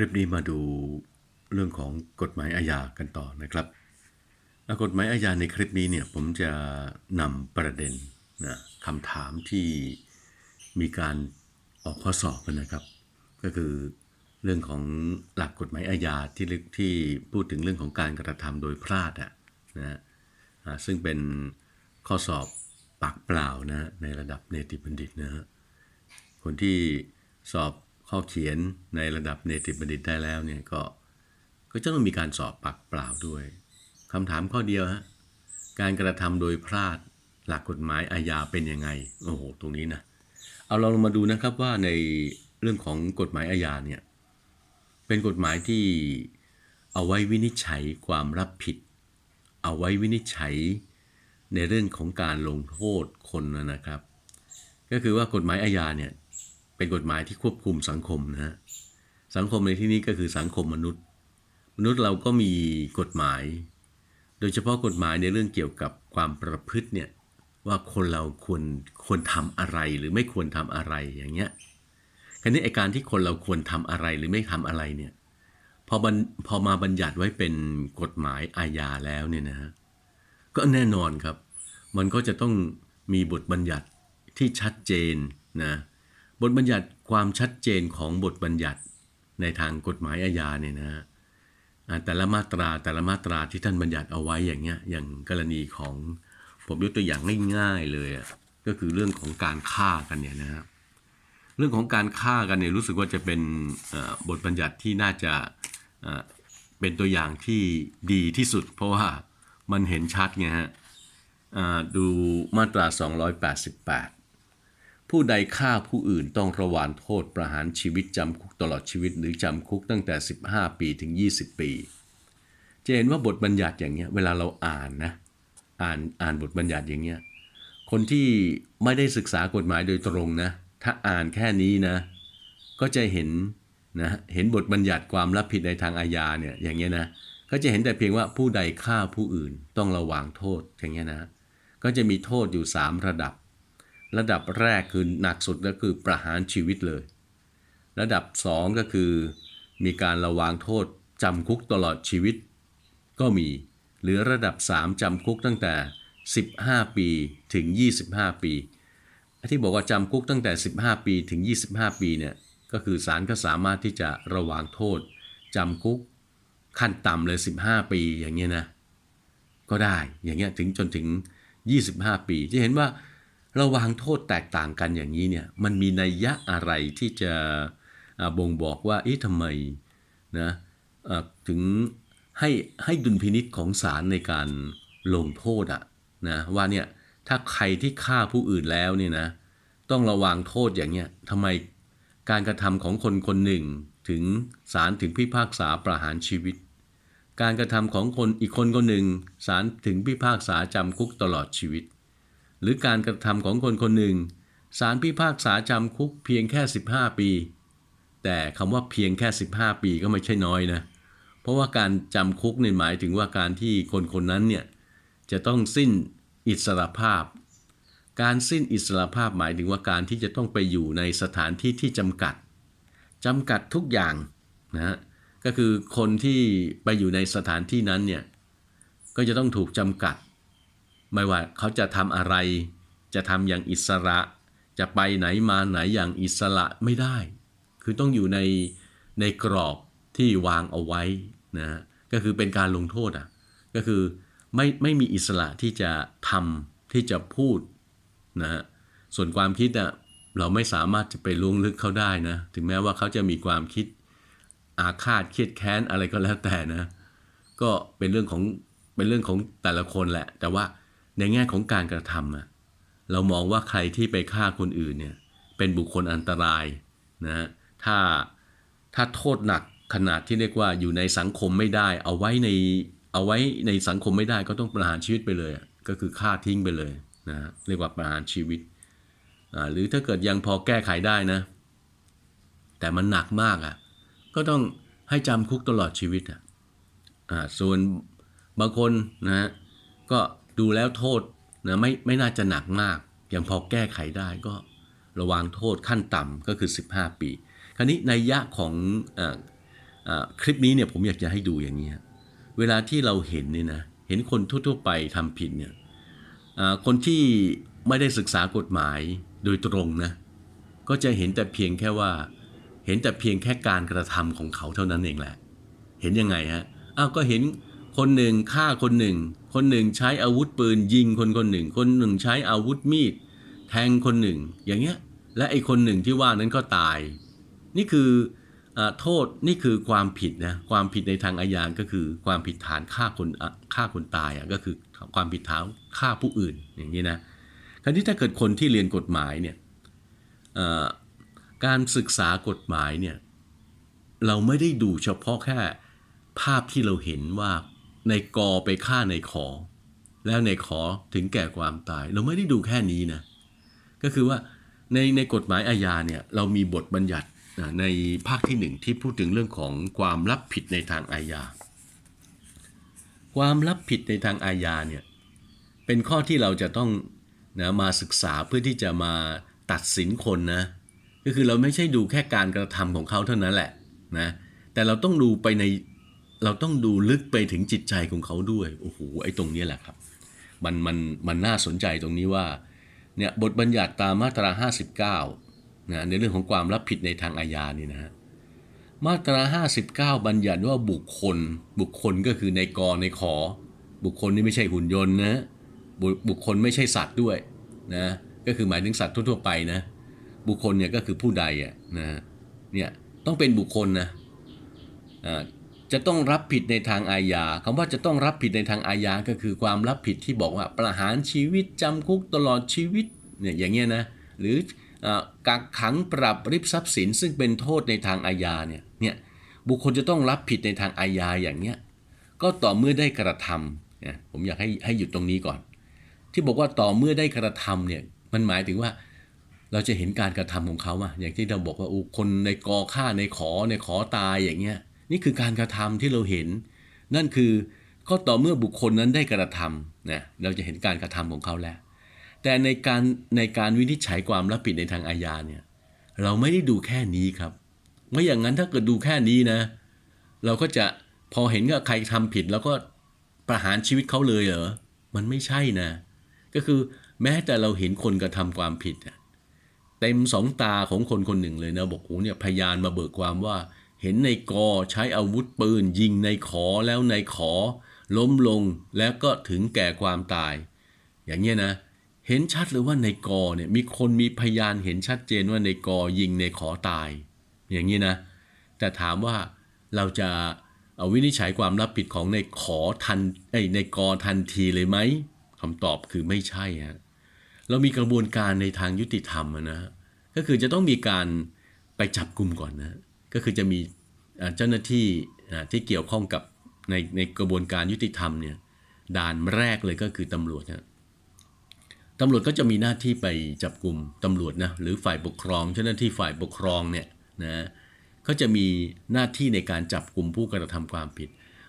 ลิปนี้มาดูเรื่องของกฎหมายอาญากันต่อนะครับอะกฎหมายอาญาในคลิปนี้เนี่ยผมจะนำประเด็นนะคำถามที่มีการออกข้อสอบกันนะครับ ก็คือเรื่องของหลักกฎหมายอาญาที่ที่พูดถึงเรื่องของการกระทำโดยพลาดอะนะฮะซึ่งเป็นข้อสอบปากเปล่านะในระดับเนติบัณฑิตนะฮะคนที่สอบ ข้อเขียนในระดับเนติบัณฑิตได้แล้วเนี่ยก็ก็จะต้องมีการสอบปากเปล่าด้วยคำถามข้อเดียวฮะการกระทำโดยพลาดหลักกฎหมายอาญาเป็นยังไงโอ้โหตรงนี้นะเอาเรามาดูนะครับว่าในเรื่องของกฎหมายอาญาเนี่ยเป็นกฎหมายที่เอาไว้วินิจฉัยความรับผิด เอาไว้วินิจฉัยในเรื่องของการลงโทษคนนะครับ ก็คือว่ากฎหมายอาญาเนี่ย เป็นกฎหมายที่ควบคุมสังคมนะฮะสังคมในที่นี้ก็คือสังคมมนุษย์ มนุษย์เราก็มีกฎหมาย โดยเฉพาะกฎหมายในเรื่องเกี่ยวกับความประพฤติเนี่ยว่าคนเราควรควรทำอะไรหรือไม่ควรทำอะไรอย่างเงี้ยคราวนี้ไอการที่คนเราควรทำอะไรหรือไม่ทำอะไรเนี่ยพอพอมาบัญญัติไว้เป็นกฎหมายอาญาแล้วเนี่ยนะฮะก็แน่นอนครับ มันก็จะต้องมีบทบัญญัติที่ชัดเจนนะ บทบัญญัติความชัดเจนของบทบัญญัติในทางกฎหมายอาญาเนี่ยนะอ่าแต่ละมาตราแต่ละมาตราที่ท่านบัญญัติเอาไว้อย่างเงี้ยอย่างกรณีของผมยกตัวอย่างง่ายๆเลยอะก็คือเรื่องของการฆ่ากันเนี่ยนะครับเรื่องของการฆ่ากันเนี่ยรู้สึกว่าจะเป็นบทบัญญัติที่น่าจะเป็นตัวอย่างที่ดีที่สุด เพราะว่ามันเห็นชัดไงฮะดูมาตรา 288 ผู้ใดฆ่าผู้อื่นต้องระวานโทษประหารชีวิตจำคุกตลอดชีวิตหรือจำคุกตั้งแต่ 15 ปีถึง 20 ปี จะเห็นว่าบทบัญญัติอย่างเงี้ยเวลาเราอ่านนะอ่านอ่านบทบัญญัติอย่างเงี้ยคนที่ไม่ได้ศึกษากฎหมายโดยตรงนะ ถ้าอ่านแค่นี้นะ ก็จะเห็นนะเห็นบทบัญญัติความรับผิดในทางอาญาเนี่ยอย่างเงี้ยนะก็จะเห็นแต่เพียงว่าผู้ใดฆ่าผู้อื่นต้องระวางโทษอย่างเงี้ยนะ ก็จะมีโทษอยู่ 3 ระดับ ระดับแรกคือหนักสุดก็คือประหารชีวิตเลย ระดับ 2 ก็คือ มีการระวางโทษจำคุกตลอดชีวิต ก็มี หรือระดับ 3จำคุกตั้งแต่ 15 ปีถึง 25 ปีที่บอกว่าจำคุกตั้งแต่ 15 ปีถึง 25 ปีเนี่ยก็คือศาลก็สามารถที่จะระวางโทษจำคุกขั้นต่ำเลย 15 ปีอย่างเงี้ยนะก็ได้อย่างเงี้ยถึงจนถึง 25 ปี จะเห็นว่า ระวางโทษแตกต่างกันอย่างนี้เนี่ยมันมีนัยยะอะไรที่จะบ่งบอกว่าเอ๊ะทำไมนะถึงให้ให้ดุลพินิษของศาลในการลงโทษอะนะว่าเนี่ยถ้าใครที่ฆ่าผู้อื่นแล้วเนี่ยนะต้องระวังโทษอย่างเงี้ยทำไมการกระทำของคนคนหนึ่งถึงศาลถึงพิพากษาประหารชีวิต การกระทำของคนอีกคนคนหนึ่งศาลถึงพิพากษาจำคุกตลอดชีวิต หรือการกระทำของคนคนหนึ่งศาลพิพากษาจำคุกเพียงแค่ 15 ปี แต่คำว่าเพียงแค่ 15 ปีก็ไม่ใช่น้อยนะ เพราะว่าการจำคุกเนี่ยหมายถึงว่าการที่คนคนนั้นเนี่ยจะต้องสิ้นอิสรภาพ การสิ้นอิสรภาพหมายถึงว่าการที่จะต้องไปอยู่ในสถานที่ที่จำกัดจำกัดทุกอย่างนะฮะก็คือคนที่ไปอยู่ในสถานที่นั้นเนี่ยก็จะต้องถูกจำกัด ไม่ว่าเขาจะทำอะไร จะทำอย่างอิสระ จะไปไหนมาไหนอย่างอิสระไม่ได้ คือต้องอยู่ในในกรอบที่วางเอาไว้นะก็คือเป็นการลงโทษอะก็คือไม่ไม่มีอิสระที่จะทำที่จะพูดนะฮะส่วนความคิดอะเราไม่สามารถจะไปล่วงลึกเขาได้นะ ถึงแม้ว่าเขาจะมีความคิดอาฆาตเครียดแค้นอะไรก็แล้วแต่นะ ก็เป็นเรื่องของเป็นเรื่องของแต่ละคนแหละ แต่ว่า ในแง่ของการกระทำอะเรามองว่าใครที่ไปฆ่าคนอื่นเนี่ยเป็นบุคคลอันตรายนะถ้าถ้าโทษหนักขนาดที่เรียกว่าอยู่ในสังคมไม่ได้ เอาไว้ในเอาไว้ในสังคมไม่ได้ก็ต้องประหารชีวิตไปเลย ก็คือฆ่าทิ้งไปเลยนะเรียกว่าประหารชีวิตหรือถ้าเกิดยังพอแก้ไขได้นะ แต่มันหนักมากอะก็ต้องให้จำคุกตลอดชีวิตอะอ่าส่วนบางคนนะก็ ดูแล้วโทษนะไม่ไม่น่าจะหนักมาก ยังพอแก้ไขได้ก็ระวางโทษขั้นต่ำก็คือ 15 ปี คราวนี้ในยะของอาอ่าคลิปนี้เนี่ยผมอยากจะให้ดูอย่างนี้เวลาที่เราเห็นเนี่ยนะเห็นคนทั่วๆไปทำผิดเนี่ยอ่าคนที่ไม่ได้ศึกษากฎหมายโดยตรงนะก็จะเห็นแต่เพียงแค่ว่า เห็นแต่เพียงแค่การกระทำของเขาเท่านั้นเองแหละ เห็นยังไงฮะอ้าวก็เห็นคนหนึ่งฆ่าคนหนึ่ง คนหนึ่งใช้อาวุธปืนยิงคนคนหนึ่ง คนหนึ่งใช้อาวุธมีดแทงคนหนึ่ง อย่างเงี้ย และไอ้คนหนึ่งที่ว่านั้นก็ตาย นี่คืออโทษนี่คือความผิดนะความผิดในทางอาญาก็คือความผิดฐานฆ่าคนฆ่าคนตายอะก็คือความผิดฐานฆ่าผู้อื่นอย่างนี้นะคราวนี้ถ้าเกิดคนที่เรียนกฎหมายเนี่ยการศึกษากฎหมายเนี่ยเราไม่ได้ดูเฉพาะแค่ภาพที่เราเห็นว่า ในกอไปฆ่าในขอ แล้วในขอถึงแก่ความตาย เราไม่ได้ดูแค่นี้นะ ก็คือว่าในในกฎหมายอาญาเนี่ยเรามีบทบัญญัติในภาคที่หนึ่งที่พูดถึงเรื่องของความรับผิดในทางอาญา ความรับผิดในทางอาญาเนี่ยเป็นข้อที่เราจะต้องนะมาศึกษาเพื่อที่จะมาตัดสินคนนะก็คือเราไม่ใช่ดูแค่การกระทำของเขาเท่านั้นแหละนะแต่เราต้องดูไปใน เราต้องดูลึกไปถึงจิตใจของเขาด้วยโอ้โหไอ้ตรงนี้แหละครับ มันมันมันน่าสนใจตรงนี้ว่าเนี่ยบทบัญญัติตามมาตรา 59นะในเรื่องของความรับผิดในทางอาญานี่นะฮะมาตรา 59 บัญญัติว่าบุคคล บุคคลก็คือในกในขอ บุคคลนี่ไม่ใช่หุ่นยนต์นะบุบุคคลไม่ใช่สัตว์ด้วยนะก็คือหมายถึงสัตว์ทั่วๆไปนะบุคคลเนี่ยก็คือผู้ใดอะนะฮะเนี่ยต้องเป็นบุคคลนะอ่า จะต้องรับผิดในทางอาญาคำว่าจะต้องรับผิดในทางอาญาก็คือความรับผิดที่บอกว่าประหารชีวิตจำคุกตลอดชีวิตเนี่ยอย่างเงี้ยนะหรือกักขังปรับริบทรัพย์สิน ซึ่งเป็นโทษในทางอาญาเนี่ยเนี่ยบุคคลจะต้องรับผิดในทางอาญาอย่างเนี้ยก็ต่อเมื่อได้กระทำเนี่ยผมอยากให้ให้หยุดตรงนี้ก่อน ที่บอกว่าต่อเมื่อได้กระทำเนี่ยมันหมายถึงว่าเราจะเห็นการกระทำของเขาอะอย่างที่เราบอกว่าโอ้คนในกอฆ่าในขอในขอตายอย่างเงี้ย นี่คือการกระทำที่เราเห็น นั่นคือก็ต่อเมื่อบุคคลนั้นได้กระทำนะเราจะเห็นการกระทำของเขาแล้ว แต่ในการในการวินิจฉัยความรับผิดในทางอาญาเนี่ยเราไม่ได้ดูแค่นี้ครับไม่อย่างนั้นถ้าเกิดดูแค่นี้นะ เราก็จะพอเห็นว่าใครทำผิดแล้วก็ประหารชีวิตเขาเลยเหรอมันไม่ใช่นะ ก็คือแม้แต่เราเห็นคนกระทำความผิดเต็มสองตาของคนคนหนึ่งเลยนะบอกโอ้เนี่ยพยานมาเบิกความว่า เห็นในกอใช้อาวุธปืน ยิงในขอแล้วในขอ ล้มลงแล้วก็ถึงแก่ความตาย อย่างเงี้ยนะ เห็นชัดเลยว่าในกอเนี่ยมีคนมีพยานเห็นชัดเจนว่าในกอยิงในขอตาย อย่างนี้นะ แต่ถามว่าเราจะเอาวินิจฉัยความรับผิดของในขอทันไอในกอทันทีเลยไหมคำตอบคือไม่ใช่ฮะเรามีกระบวนการในทางยุติธรรมอะนะ ก็คือจะต้องมีการไปจับกลุ่มก่อนนะ ก็คือจะมีเจ้าหน้าที่ที่เกี่ยวข้องกับในในกระบวนการยุติธรรมเนี่ยด่านแรกเลยก็คือตำรวจนะตำรวจก็จะมีหน้าที่ไปจับกลุ่มตำรวจนะหรือฝ่ายปกครอง เจ้าหน้าที่ฝ่ายปกครองเนี่ยนะก็จะมีหน้าที่ในการจับกลุ่มผู้กระทำความผิด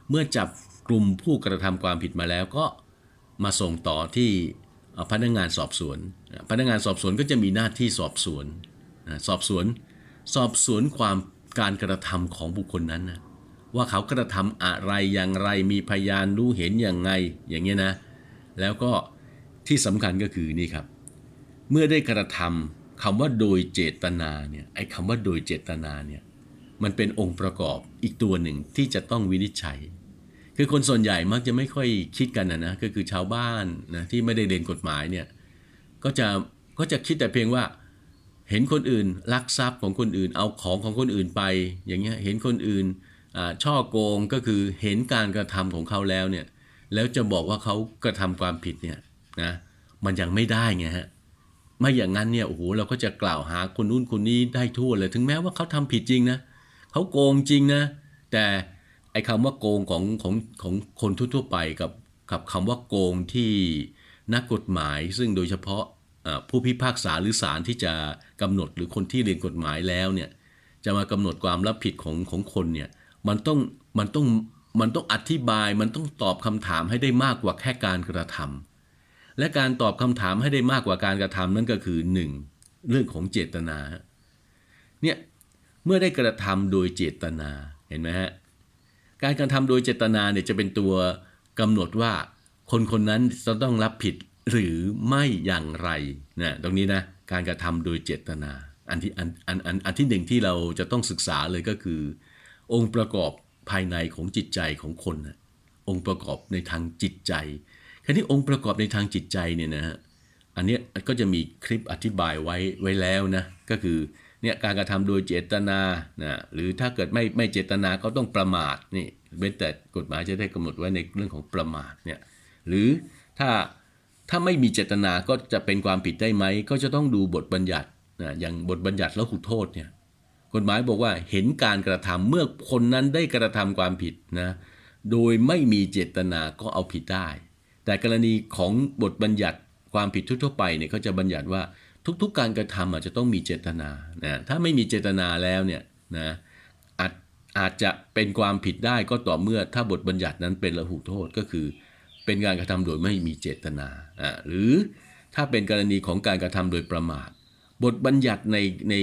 เมื่อจับกลุ่มผู้กระทำความผิดมาแล้วก็มาส่งต่อที่พนักงานสอบสวน พนักงานสอบสวนก็จะมีหน้าที่สอบสวนสอบสวน สอบสวนความ การกระทำของบุคคลนั้นนะว่าเขากระทำอะไรอย่างไรมีพยานรู้เห็นอย่างไงอย่างเงี้ยนะ แล้วก็ที่สำคัญก็คือนี่ครับ เมื่อได้กระทำคำว่าโดยเจตนาเนี่ยไอ้คำว่าโดยเจตนาเนี่ยมันเป็นองค์ประกอบอีกตัวหนึ่งที่จะต้องวินิจฉัย คือคนส่วนใหญ่มักจะไม่ค่อยคิดกันนะนะก็คือชาวบ้านนะที่ไม่ได้เรียนกฎหมายเนี่ยก็จะก็จะคิดแต่เพียงว่า เห็นคนอื่นลักทรัพย์ของคนอื่น เอาของของคนอื่นไป อย่างเงี้ยเห็นคนอื่นช่อโกงก็คือเห็นการกระทำของเขาแล้วเนี่ยแล้วจะบอกว่าเขากระทำความผิดเนี่ยนะมันยังไม่ได้ไงฮะไม่อย่างนั้นเนี่ยโอ้โหเราก็จะกล่าวหาคนนู้นคนนี้ได้ทั่วเลย ถึงแม้ว่าเขาทำผิดจริงนะเขาโกงจริงนะ แต่ไอ้คำว่าโกงของของของคนทั่วๆไปกับกับคำว่าโกงที่นักกฎหมาย ซึ่งโดยเฉพาะ ผู้พิพากษาหรือศาลที่จะกำหนดหรือคนที่เรียนกฎหมายแล้วเนี่ยจะมากำหนดความรับผิดของของคนเนี่ยมันต้องมันต้องมันต้องอธิบายมันต้องตอบคำถามให้ได้มากกว่าแค่การกระทำและการตอบคำถามให้ได้มากกว่าการกระทำนั่นก็คือหนึ่งเรื่องของเจตนาเนี่ยเมื่อได้กระทำโดยเจตนาเห็นไหมฮะการกระทำโดยเจตนาเนี่ยจะเป็นตัวกำหนดว่าคนคนนั้นจะต้องรับผิด หรือไม่อย่างไรนะตรงนี้นะการกระทำโดยเจตนา อันที่อันอันอันอันที่หนึ่งที่เราจะต้องศึกษาเลยก็คือ องค์ประกอบภายในของจิตใจของคนนะองค์ประกอบในทางจิตใจคราวนี้องค์ประกอบในทางจิตใจเนี่ยนะฮะอันนี้ก็จะมีคลิปอธิบายไว้ไว้แล้วนะก็คือเนี่ยการกระทำโดยเจตนานะหรือถ้าเกิดไม่ไม่เจตนาก็ต้องประมาทนี่เว้นแต่กฎหมายจะได้กำหนดไว้ในเรื่องของประมาทเนี่ยหรือถ้า ถ้าไม่มีเจตนาก็จะเป็นความผิดได้ไหม ก็จะต้องดูบทบัญญัตินะอย่างบทบัญญัติแล้วหุโทษเนี่ยกฎหมายบอกว่าเห็นการกระทำเมื่อคนนั้นได้กระทำความผิดนะโดยไม่มีเจตนาก็เอาผิดได้ แต่กรณีของบทบัญญัติความผิดทั่วไปเนี่ยเขาจะบัญญัติว่าทุกๆ การกระทำอาจจะต้องมีเจตนานะถ้าไม่มีเจตนาแล้วเนี่ยนะอาจอาจจะเป็นความผิดได้ก็ต่อเมื่อถ้าบทบัญญัตินั้นเป็นละหุโทษก็คือ เป็นการกระทำโดยไม่มีเจตนาอ่าหรือถ้าเป็นกรณีของการกระทำโดยประมาท บทบัญญัติในใน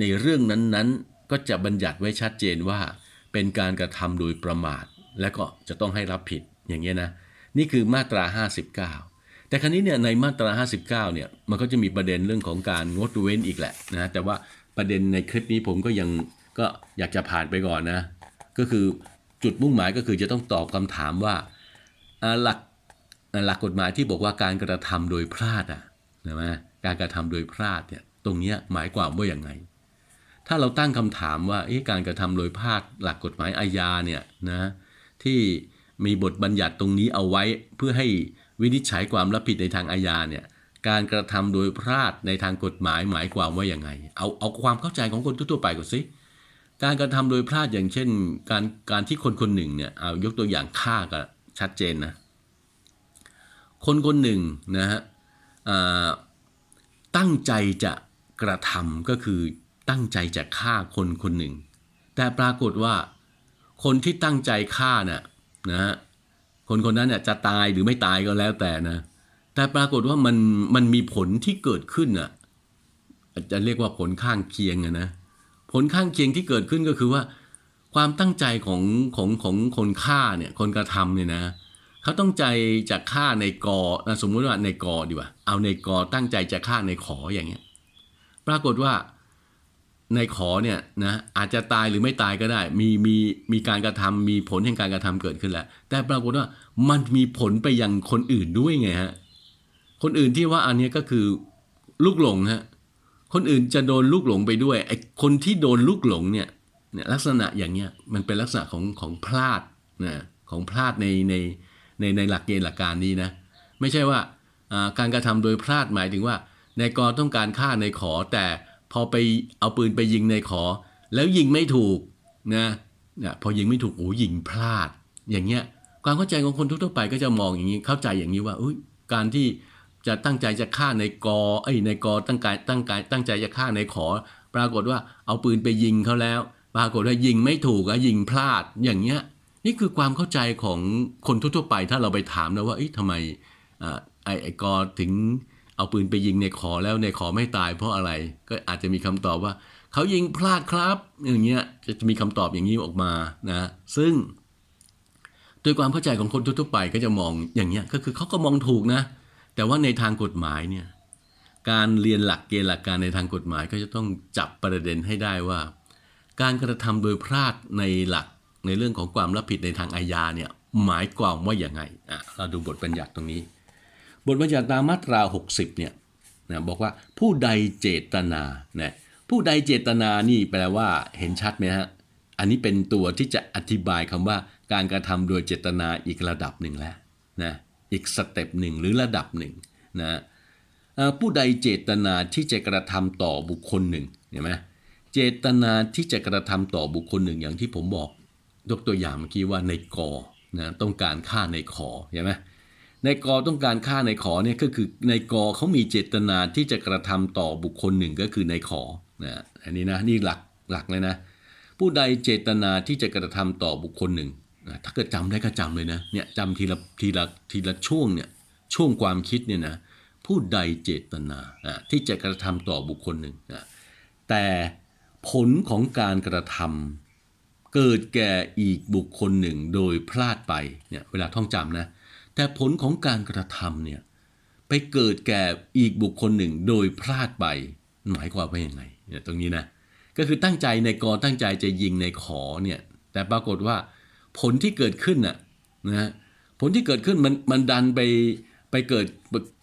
ในเรื่องนั้นๆ ก็จะบัญญัติไว้ชัดเจนว่า เป็นการกระทำโดยประมาท และก็จะต้องให้รับผิดอย่างเงี้ยนะนี่คือมาตรา 59 แต่ครั้นี้เนี่ยในมาตรา 59เนี่ยมันก็จะมีประเด็นเรื่องของการงดเว้นอีกแหละนะแต่ว่าประเด็นในคลิปนี้ผมก็ยังก็อยากจะผ่านไปก่อนนะก็คือจุดมุ่งหมายก็คือจะต้องตอบคำถามว่า หลักหลักกฎหมายที่บอกว่าการกระทำโดยพลาดอะใช่ไหมการกระทำโดยพลาดเนี่ยตรงเนี้ยหมายความว่าอย่างไง ถ้าเราตั้งคำถามว่าการกระทำโดยพลาดหลักกฎหมายอาญาเนี่ยนะที่มีบทบัญญัติตรงนี้เอาไว้เพื่อให้วินิจฉัยความรับผิดในทางอาญาเนี่ยการกระทำโดยพลาดในทางกฎหมายหมายความว่าอย่างไง เอาเอาความเข้าใจของคนทั่วไปก่อนสิการกระทำโดยพลาดอย่างเช่น การการที่คนคนหนึ่งเนี่ยเอายกตัวอย่างฆ่าก็ ชัดเจนนะคนคนหนึ่งนะฮะตั้งใจจะกระทำก็คือตั้งใจจะฆ่าคนคนหนึ่ง แต่ปรากฏว่าคนที่ตั้งใจฆ่าน่ะนะฮะคนคนนั้นเนี่ยจะตายหรือไม่ตายก็แล้วแต่นะ แต่ปรากฏว่ามันมันมีผลที่เกิดขึ้นอะจจะเรียกว่าผลข้างเคียงอะนะผลข้างเคียงที่เกิดขึ้นก็คือว่า ความตั้งใจของของของคนฆ่าเนี่ยคนกระทำเนี่ยนะเขาต้องใจจะฆ่าในกอสมมุติว่าในกอดีกว่าเอาในกอตั้งใจจะฆ่าในขออย่างเงี้ย ปรากฏว่าในขอเนี่ยนะอาจจะตายหรือไม่ตายก็ได้ มีมีมีการกระทำมีผลแห่งการกระทำเกิดขึ้นแล้ว แต่ปรากฏว่ามันมีผลไปยังคนอื่นด้วยไงฮะคนอื่นที่ว่าอันนี้ก็คือลูกหลงฮะคนอื่นจะโดนลูกหลงไปด้วยไอ้คนที่โดนลูกหลงเนี่ย เนี่ยลักษณะอย่างเงี้ยมันเป็นลักษณะของของพลาดนะของพลาดในในในในหลักเกณฑ์หลักการนี้นะไม่ใช่ว่าการกระทำโดยพลาดหมายถึงว่านายกอต้องการฆ่าในายขอ แต่พอไปเอาปืนไปยิงในายขอ แล้วยิงไม่ถูกนะนี่ยพอยิงไม่ถูกโอ้ยิงพลาด อย่างเงี้ยความเข้าใจของคนทั่วไปก็จะมองอย่างนี้เข้าใจอย่างนี้ว่าอุ้ยการที่จะตั้งใจจะฆ่าในกอไอ้ในกอตั้งใจตั้งใจตั้งใจจะฆ่าในขอ ปรากฏว่าเอาปืนไปยิงเขาแล้ว ปรากฏว่ายิงไม่ถูกอะยิงพลาดอย่างเงี้ยนี่คือความเข้าใจของคนทั่วๆไป ถ้าเราไปถามนะว่าเอ๊ะทำไมไอ้ไอ้กอถึงเอาปืนไปยิงในขอแล้วในขอไม่ตายเพราะอะไรก็อาจจะมีคำตอบว่าเขายิงพลาดครับ อย่างเงี้ยจะมีคำตอบอย่างนี้ออกมานะซึ่งโดยความเข้าใจของคนทั่วๆไปก็จะมองอย่างเงี้ยก็คือเขาก็มองถูกนะ แต่ว่าในทางกฎหมายเนี่ยการเรียนหลักเกณฑ์หลักการในทางกฎหมายก็จะต้องจับประเด็นให้ได้ว่า การกระทำโดยพลาดในหลักในเรื่องของความรับผิดในทางอาญาเนี่ยหมายความว่าอย่างไงอะเราดูบทบัญญัติตรงนี้ บทบัญญัติตามมาตรา 60เนี่ยนะบอกว่าผู้ใดเจตนานะผู้ใดเจตนานี่แปลว่าเห็นชัดไหมฮะอันนี้เป็นตัวที่จะอธิบายคำว่าการกระทำโดยเจตนาอีกระดับหนึ่งแล้วนะอีกสเต็ปหนึ่งหรือระดับหนึ่งนะผู้ใดเจตนาที่จะกระทำต่อบุคคลหนึ่งเห็นไหม เจตนาที่จะกระทำต่อบุคคลหนึ่งอย่างที่ผมบอก ยกตัวอย่างเมื่อกี้ว่าในกอนะต้องการฆ่าในขอเห็นไหมในกอต้องการฆ่าในขอเนี่ยก็คือในกอเขามีเจตนาที่จะกระทำต่อบุคคลหนึ่งก็คือในขอนะอันนี้นะนี่หลักหลักเลยนะ ผู้ใดเจตนาที่จะกระทำต่อบุคคลหนึ่งนะถ้าเกิดจำได้ก็จำเลยนะเนี่ยจำทีละทีละทีละช่วงเนี่ยช่วงความคิดเนี่ยนะผู้ใดเจตนาอะที่จะกระทำต่อบุคคลหนึ่งอะแต่ ผลของการกระทำเกิดแก่อีกบุคคลหนึ่งโดยพลาดไปเนี่ยเวลาท่องจำนะ แต่ผลของการกระทำเนี่ยไปเกิดแก่อีกบุคคลหนึ่งโดยพลาดไป หมายความว่ายังไงเนี่ยตรงนี้นะก็คือตั้งใจในกอตั้งใจจะยิงในขอเนี่ยแต่ปรากฏว่าผลที่เกิดขึ้นน่ะนะฮะผลที่เกิดขึ้นมันมันดันไปไปเกิด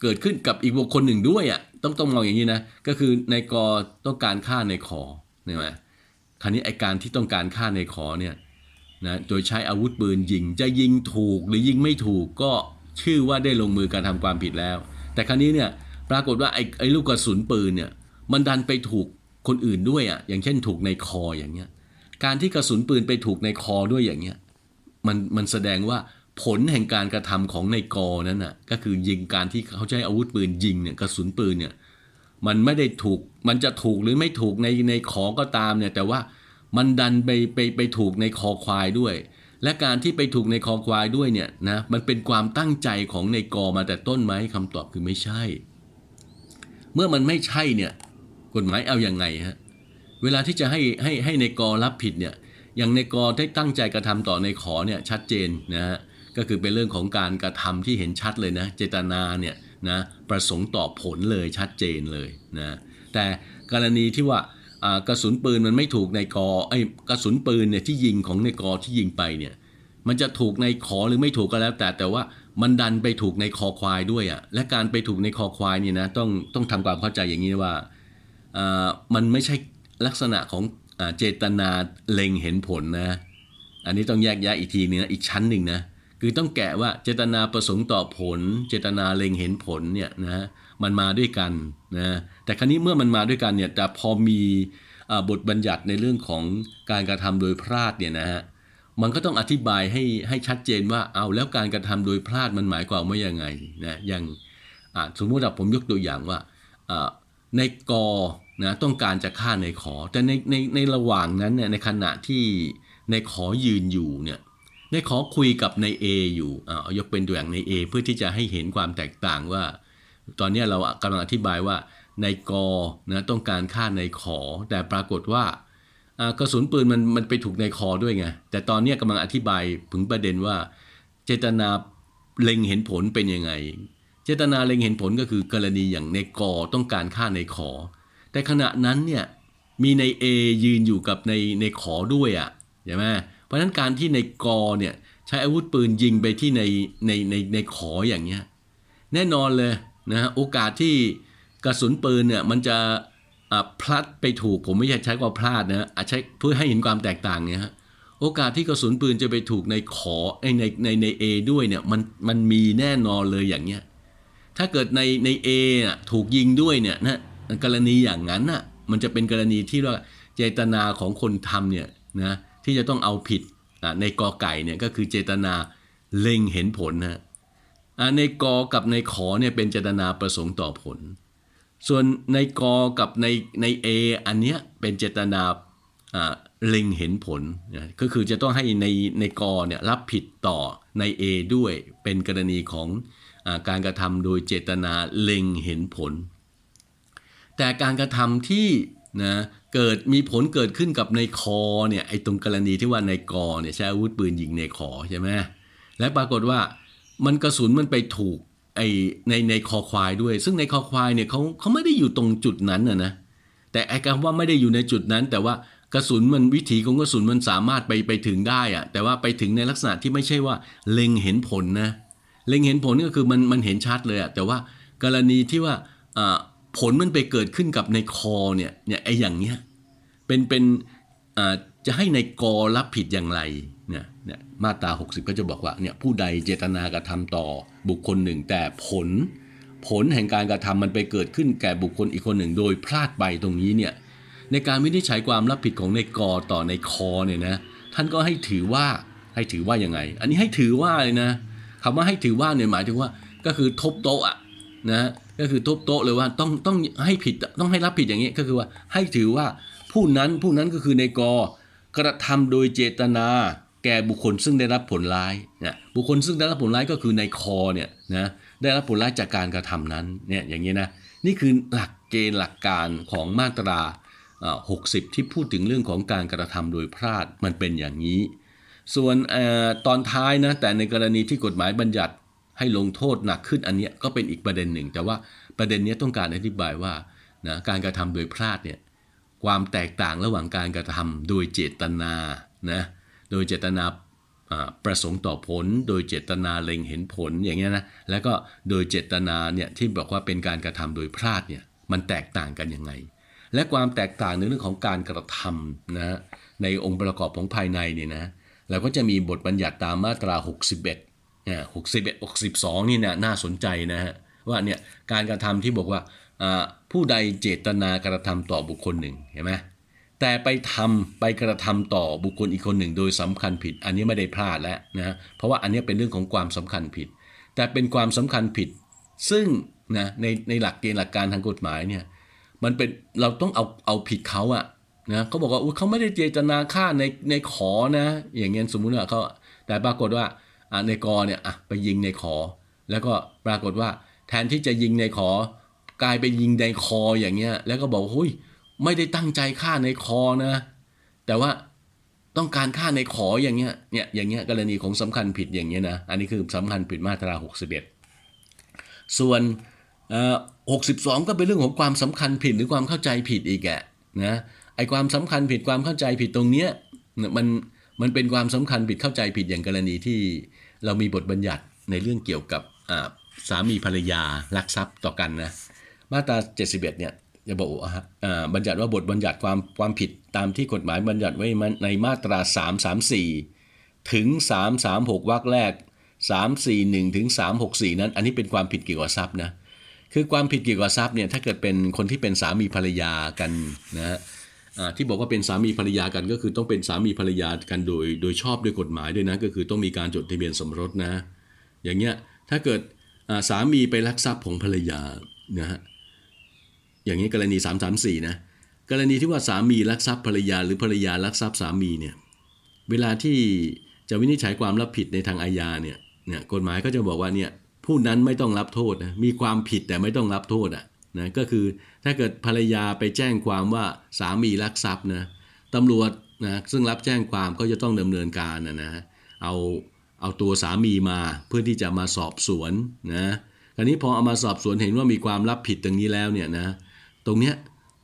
เกิดขึ้นกับอีกบุคคลหนึ่งด้วยอะต้องต้องมองอย่างนี้นะก็คือในกอต้องการฆ่าในขอ ใช่ไหมคราวนี้ไอการที่ต้องการฆ่าในขอเนี่ยนะโดยใช้อาวุธปืนยิงจะยิงถูกหรือยิงไม่ถูกก็ชื่อว่าได้ลงมือการทำความผิดแล้ว แต่คราวนี้เนี่ยปรากฏว่าไอ้ไอ้ลูกกระสุนปืนเนี่ยมันดันไปถูกคนอื่นด้วยอะอย่างเช่นถูกในคออย่างเงี้ยการที่กระสุนปืนไปถูกในคอด้วยอย่างเงี้ยมันมันแสดงว่าผลแห่งการกระทำของในกอนั้นน่ะก็คือยิงการที่เขาใช้อาวุธปืนยิงเนี่ยกระสุนปืนเนี่ย มันไม่ได้ถูก มันจะถูกหรือไม่ถูกในในขอก็ตามเนี่ย แต่ว่ามันดันไปไปไปถูกในคอควายด้วย และการที่ไปถูกในคอควายด้วยเนี่ยนะมันเป็นความตั้งใจของในกอมาแต่ต้นไหมคำตอบคือไม่ใช่ เมื่อมันไม่ใช่เนี่ยกฎหมายเอาอย่างไงฮะเวลาที่จะให้ให้ให้ในกอรับผิดเนี่ยอย่างในกอได้ตั้งใจกระทำต่อในขอเนี่ยชัดเจนนะฮะก็คือเป็นเรื่องของการกระทำที่เห็นชัดเลยนะ เจตนาเนี่ย นะประสงค์ต่อผลเลยชัดเจนเลยนะแต่กรณีที่ว่ากระสุนปืนมันไม่ถูกในกอไอ้กระสุนปืนเนี่ยที่ยิงของในกอที่ยิงไปเนี่ยมันจะถูกในขอหรือไม่ถูกก็แล้ว แต่แต่ว่ามันดันไปถูกในคอควายด้วยอะ่ะและการไปถูกในคอควายเนี่ยนะต้องต้องทำความเข้าใจอย่างนี้ว่าอ่ามันไม่ใช่ลักษณะของอเจตนาเล็งเห็นผลนะ อันนี้ต้องแยกแยะอีกทีนึงนะอีกชั้นหนึ่งนะ คือต้องแกะว่าเจตนาประสงค์ต่อผล เจตนาเล็งเห็นผลเนี่ยนะมันมาด้วยกันนะแต่ครั้นี้เมื่อมันมาด้วยกันเนี่ยแต่พอมีอบทบัญญัติในเรื่องของการกระทำโดยพลาดเนี่ยนะฮะมันก็ต้องอธิบายให้ให้ชัดเจนว่าเอาแล้วการกระทำโดยพลาดมันหมายความว่ายังไงนะอย่างสมมุติว่าผมยกตัวอย่างว่าอ่าในกอนะต้องการจะฆ่าในขอ แต่ในในในระหว่างนั้นเนี่ยในขณะที่ในขอยืนอยู่เนี่ย ในขอคุยกับใน A อยู่เอายกเป็นตัวอย่างใน A เพื่อที่จะให้เห็นความแตกต่างว่า ตอนนี้เรากำลังอธิบายว่าในกอนะต้องการฆ่าในขอ แต่ปรากฏว่ากระสุนปืนมันมันไปถูกในคอด้วยไง แต่ตอนนี้กำลังอธิบายถึงประเด็นว่า เจตนาเล็งเห็นผลเป็นยังไง เจตนาเล็งเห็นผลก็คือกรณีอย่างในกอต้องการฆ่าในขอ แต่ขณะนั้นเนี่ยมีใน A ยืนอยู่กับในในขอด้วยอะ่ะใช่ไหม เพราะฉะนั้นการที่ในกอเนี่ยใช้อาวุธปืนยิงไปที่ในในในในขออย่างเงี้ยแน่นอนเลยนะฮะโอกาสที่กระสุนปืนเนี่ยมันจะพลัดไปถูกผมไม่ใช่ใช้ว่าพลาดนะอาจใช้เพื่อให้เห็นความแตกต่างเนี่ยฮะโอกาสที่กระสุนปืนจะไปถูกในขอในในในเอด้วยเนี่ยมันมันมีแน่นอนเลยอย่างเงี้ยถ้าเกิดในในเอถูกยิงด้วยเนี่ยนะกรณีอย่างนั้นน่ะมันจะเป็นกรณีที่ว่าเจตนาของคนทำเนี่ยนะ ที่จะต้องเอาผิดในกอไก่เนี่ยก็คือเจตนาเล็งเห็นผลนะในกอกับในขอเนี่ยเป็นเจตนาประสงค์ต่อผล ส่วนในกอกับในในเออันเนี้ยเป็นเจตนาเล็งเห็นผลนะก็คือจะต้องให้ในในกอเนี่ยรับผิดต่อใน A ด้วยเป็นกรณีของอการกระทำโดยเจตนาเล็งเห็นผล แต่การกระทำที่นะ เกิดมีผลเกิดขึ้นกับในคอเนี่ยไอ้ตรงกรณีที่ว่าในกอเนี่ยใช้อาวุธปืนยิงในคอใช่ไหมและปรากฏว่ามันกระสุนมันไปถูกไอ้ในในคอควายด้วย ซึ่งในคอควายเนี่ยเขาเขาไม่ได้อยู่ตรงจุดนั้นนะนะแต่ไอ้คำว่าไม่ได้อยู่ในจุดนั้น แต่ว่ากระสุนมันวิถีของกระสุนมันสามารถไปไปถึงได้อะแต่ว่าไปถึงในลักษณะที่ไม่ใช่ว่าเล็งเห็นผลนะเล็งเห็นผลก็คือมันมันเห็นชัดเลยอะแต่ว่ากรณีที่ว่าอ่า ผลมันไปเกิดขึ้นกับในคอเนี่ยเนี่ยไอ้อย่างเนี้ยเป็นเป็นอ่าจะให้ในกอรับผิดอย่างไรเนี่ยเนี่ยมาตรา 60 ก็จะบอกว่าเนี่ยผู้ใดเจตนากระทำต่อบุคคลหนึ่ง แต่ผลผลแห่งการกระทำมันไปเกิดขึ้นแก่บุคคลอีกคนหนึ่ง โดยพลาดไปตรงนี้เนี่ยในการวินิจฉัยความรับผิดของในกอต่อในคอเนี่ยนะท่านก็ให้ถือว่าให้ถือว่ายังไง อันนี้ให้ถือว่าเลยนะคำว่าให้ถือว่าเนี่ยหมายถึงว่าก็คือทบโต๊ะนะ ก็คือทบโต๊ะเลยว่าต้องต้องให้ผิดต้องให้รับผิดอย่างนี้ก็คือว่าให้ถือว่าผู้นั้นผู้นั้นก็คือในกอกระทำโดยเจตนาแก่บุคคลซึ่งได้รับผลร้ายนะบุคคลซึ่งได้รับผลร้ายก็คือในคอเนี่ยนะได้รับผลร้ายจากการกระทำนั้นเนี่ยอย่างนี้นะนี่คือหลักเกณฑ์หลักการของมาตราอ่า60 ที่พูดถึงเรื่องของการกระทำโดยพลาดมันเป็นอย่างนี้ ส่วนอตอนท้ายนะแต่ในกรณีที่กฎหมายบัญญัติ ให้ลงโทษหนักขึ้นอันนี้ก็เป็นอีกประเด็นหนึ่ง แต่ว่าประเด็นนี้ต้องการอธิบายว่านะการกระทำโดยพลาดเนี่ยความแตกต่างระหว่างการกระทำโดยเจตนานะโดยเจตนาประสงค์ต่อผล โดยเจตนาเล็งเห็นผลอย่างเงี้ยนะแล้วก็โดยเจตนาเนี่ยที่บอกว่าเป็นการกระทำโดยพลาดเนี่ยมันแตกต่างกันยังไง และความแตกต่างในเรื่องของการกระทำนะในองค์ประกอบของภายในเนี่ยนะเราก็จะมีบทบัญญัติตามมาตรา 61 เนี่ย61 62นี่น่ะน่าสนใจนะฮะว่าเนี่ยการกระทำที่บอกว่าผู้ใดเจตนากระทำต่อบุคคลหนึ่งเห็นไหมแต่ไปทำไปกระทำต่อบุคคลอีกคนหนึ่ง โดยสำคัญผิด อันนี้ไม่ได้พลาดแล้วนะเพราะว่าอันนี้เป็นเรื่องของความสำคัญผิด แต่เป็นความสำคัญผิด ซึ่งนะในในหลักเกณฑ์หลักการทางกฎหมายเนี่ยมันเป็นเราต้องเอาเอาผิดเขาอะนะเขาบอกว่าเขาไม่ได้เจตนาฆ่าในในขอนะ อย่างเงี้ยสมมุติว่าเขาแต่ปรากฏว่า ในกอเนี่ยอะไปยิงในขอ แล้วก็ปรากฏว่าแทนที่จะยิงในขอกลายไปยิงในคออย่างเงี้ย แล้วก็บอกว่าหุยไม่ได้ตั้งใจฆ่าในคอนะ แต่ว่าต้องการฆ่าในขออย่างเงี้ยเนี่ยอย่างเงี้ยกรณีของสำคัญผิดอย่างเงี้ยนะอันนี้คือสำคัญผิดมาตรา 61 ส่วนเอ่อ62ก็เป็นเรื่องของความสำคัญผิดหรือความเข้าใจผิดอีกแกนะไอความสำคัญผิดความเข้าใจผิดตรงเนี้ยมัน มันเป็นความสำคัญผิดเข้าใจผิดอย่างกรณีที่เรามีบทบัญญัติในเรื่องเกี่ยวกับสามีภรรยารักทรัพย์ต่อกันนะมาตรา 71 เนี่ยจะบอกว่าบัญญัติว่าบทบัญญัติความความผิดตามที่กฎหมายบัญญัติไว้ในมาตรา 334 ถึง 336 วรรคแรก 341 ถึง 364 นั้น อันนี้เป็นความผิดเกี่ยวกับทรัพย์นะคือความผิดเกี่ยวกับทรัพย์เนี่ยถ้าเกิดเป็นคนที่เป็นสามีภรรยากันนะฮะ ที่บอกว่าเป็นสามีภรรยากันก็คือต้องเป็นสามีภรรยากันโดยโดยชอบด้วยกฎหมายด้วยนะก็คือต้องมีการจดทะเบียนสมรสนะ อย่างเงี้ยถ้าเกิดอ่าสามีไปลักทรัพย์ของภรรยานะฮะอย่างนี้กรณี 334นะกรณีที่ว่าสามีลักทรัพย์ภรรยา หรือภรรยาลักทรัพย์สามีเนี่ยเวลาที่จะวินิจฉัยความรับผิดในทางอาญาเนี่ยเนี่ยกฎหมายก็จะบอกว่าเนี่ยผู้นั้นไม่ต้องรับโทษนะมีความผิดแต่ไม่ต้องรับโทษอะ นะก็คือถ้าเกิดภรรยาไปแจ้งความว่าสามีลักทรัพย์นะตำรวจนะซึ่งรับแจ้งความก็จะต้องดำเนินการนะนะเอาเอาตัวสามีมาเพื่อที่จะมาสอบสวนนะคราวนี้พอเอามาสอบสวนเห็นว่ามีความรับผิดตรงนี้แล้วเนี่ยนะตรงเนี้ย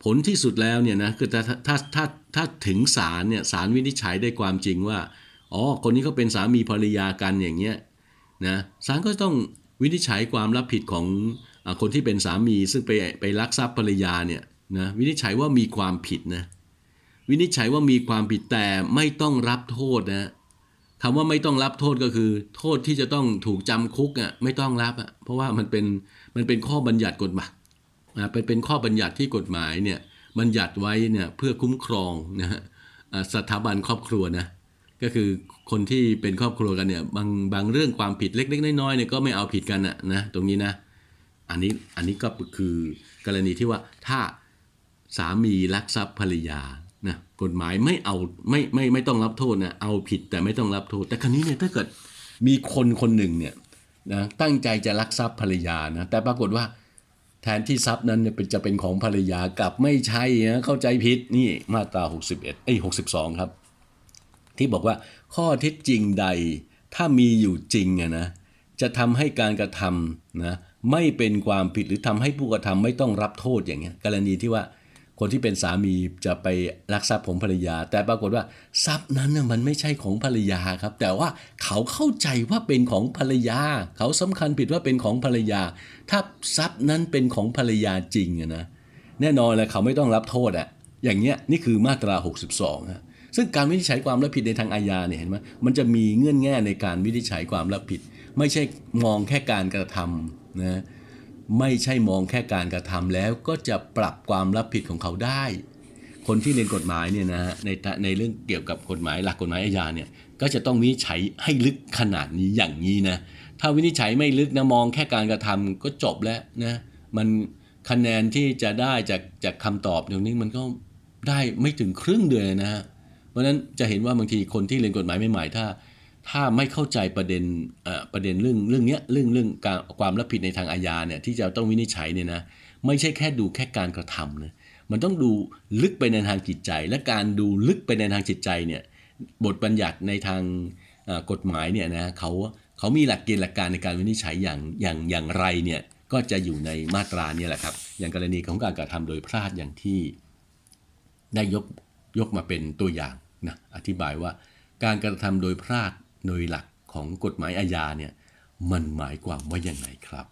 ผลที่สุดแล้วเนี่ยนะคือถ้าถ้าถ้าถ้าถึงศาลเนี่ยศาลวินิจฉัยได้ความจริงว่าอ๋อคนนี้เขาเป็นสามีภรรยากันอย่างเงี้ยนะศาลก็ต้องวินิจฉัยความรับผิดของ คนที่เป็นสามีซึ่งไปไปลักทรัพย์ภรรยาเนี่ยนะวินิจฉัยว่ามีความผิดนะวินิจฉัยว่ามีความผิดแต่ไม่ต้องรับโทษนะคำว่าไม่ต้องรับโทษก็คือ โทษที่จะต้องถูกจำคุกอะไม่ต้องรับอะเพราะว่ามันเป็นมันเป็นข้อบัญญัติกฎหมายอ่าเป็นเป็นข้อบัญญัติที่กฎหมายเนี่ยบัญญัติไว้เนี่ยเพื่อคุ้มครองนะฮะอ่าสถาบันครอบครัวนะก็คือคนที่เป็นครอบครัวกันเนี่ยบางบางเรื่องความผิดเล็กๆน้อยๆเนี่ยก็ไม่เอาผิดกันนะนะตรงนี้นะ อันนี้อันนี้ก็คือกรณีที่ว่าถ้าสามีลักทรัพย์ภรรยานะกฎหมายไม่เอาไม่ไม่ไม่ต้องรับโทษนะเอาผิดแต่ไม่ต้องรับโทษ แต่ครั้นี้เนี่ยถ้าเกิดมีคนคนหนึ่งเนี่ยนะตั้งใจจะลักทรัพย์ภรรยานะแต่ปรากฏว่าแทนที่ทรัพย์นั้นเนี่ยจะเป็นของภรรยากลับไม่ใช่นะเข้าใจผิดนี่มาตรา 61เอ้ย62 ครับ ที่บอกว่าข้อเท็จจริงใดถ้ามีอยู่จริงอะนะจะทำให้การกระทำนะ ไม่เป็นความผิดหรือทำให้ผู้กระทำไม่ต้องรับโทษอย่างเงี้ยกรณีที่ว่าคนที่เป็นสามีจะไปลักทรัพย์ของภรรยา แต่ปรากฏว่าทรัพย์นั้นน่ะมันไม่ใช่ของภรรยาครับ แต่ว่าเขาเข้าใจว่าเป็นของภรรยา เขาสำคัญผิดว่าเป็นของภรรยา ถ้าทรัพย์นั้นเป็นของภรรยาจริงอะนะแน่นอนเลยเขาไม่ต้องรับโทษอะอย่างเงี้ยนี่คือมาตรา 62ฮะซึ่งการวินิจฉัยความรับผิดในทางอาญาเนี่ยเห็นไหมมันจะมีเงื่อนแง่ในการวินิจฉัยความรับผิด ไม่ใช่มองแค่การกระทำ นะไม่ใช่มองแค่การกระทำแล้วก็จะปรับความรับผิดของเขาได้ คนที่เรียนกฎหมายเนี่ยนะฮะในในเรื่องเกี่ยวกับกฎหมายหลักกฎหมายอาญาเนี่ยก็จะต้องวินิจฉัยให้ลึกขนาดนี้อย่างนี้นะถ้าวินิจฉัยไม่ลึกนะมองแค่การกระทำก็จบแล้วนะมันคะแนนที่จะได้จากจากคำตอบตรงนี้มันก็ได้ไม่ถึงครึ่งเดือนนะฮะเพราะฉะนั้นจะเห็นว่าบางทีคนที่เรียนกฎหมายใหม่ๆถ้า ถ้าไม่เข้าใจประเด็นเอ่อประเด็นเรื่องเรื่องเนี้ยเรื่องเรื่องการความรับผิดในทางอาญาเนี่ยที่จะต้องวินิจฉัยเนี่ยนะไม่ใช่แค่ดูแค่การกระทำนะมันต้องดูลึกไปในทางจิตใจ และการดูลึกไปในทางจิตใจเนี่ยบทบัญญัติในทางเอ่อกฎหมายเนี่ยนะเขาเขามีหลักเกณฑ์หลักการในการวินิจฉัยอย่างอย่างอย่างไรเนี่ยก็จะอยู่ในมาตราเนี่ยแหละครับ อย่างกรณีของการกระทำโดยพลาดอย่างที่ได้ยกยกมาเป็นตัวอย่างนะอธิบายว่าการกระทำโดยพลาด โดยหลักของกฎหมายอาญาเนี่ยมันหมายความว่าอย่างไรครับ